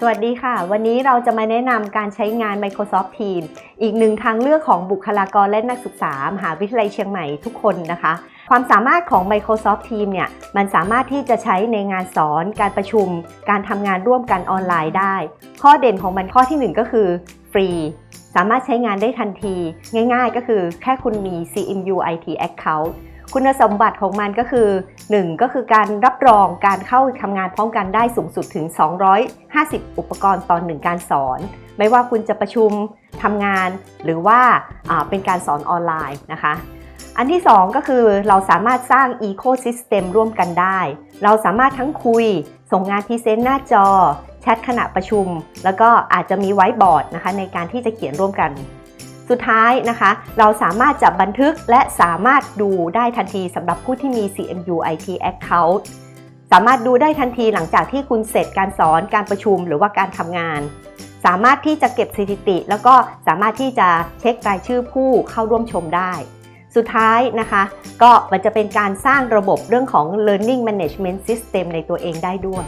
สวัสดีค่ะ วันนี้เราจะมาแนะนำการใช้งาน Microsoft Teams อีกหนึ่งทางเลือกของบุคลากรและนักศึกษามหาวิทยาลัยเชียงใหม่ทุกคนนะคะ ความสามารถของ Microsoft Teams เนี่ยมันสามารถที่จะใช้ในงานสอน การประชุม การทำงานร่วมกันออนไลน์ได้ ข้อเด่นของมันข้อที่หนึ่งก็คือฟรี สามารถใช้งานได้ทันที ง่ายๆ ก็คือแค่คุณมี CMU IT Account คุณสมบัติของมันก็คือ 1. ก็คือการรับรองการเข้าทำงานพร้อมกันได้สูงสุดถึง 250 อุปกรณ์ต่อหนึ่งการสอน ไม่ว่าคุณจะประชุมทำงานหรือว่าเป็นการสอนออนไลน์นะคะอันที่ 2 ก็คือเราสามารถสร้าง Ecosystem ร่วมกันได้ เราสามารถทั้งคุย ส่งงานพรีเซนต์หน้าจอ แชทขณะประชุม แล้วก็อาจจะมีไว้บอร์ดนะคะในการที่จะเขียนร่วมกัน สุดท้ายนะคะ เราสามารถจับบันทึกและสามารถดูได้ทันทีสำหรับผู้ที่มี CMU IT Account สามารถดูได้ทันทีหลังจากที่คุณเสร็จการสอนการประชุมหรือว่าการทำงาน สามารถที่จะเก็บสถิติ แล้วก็สามารถที่จะเช็ครายชื่อผู้เข้าร่วมชมได้ สุดท้ายนะคะ ก็มันจะเป็นการสร้างระบบเรื่องของ learning management system ในตัวเองได้ด้วย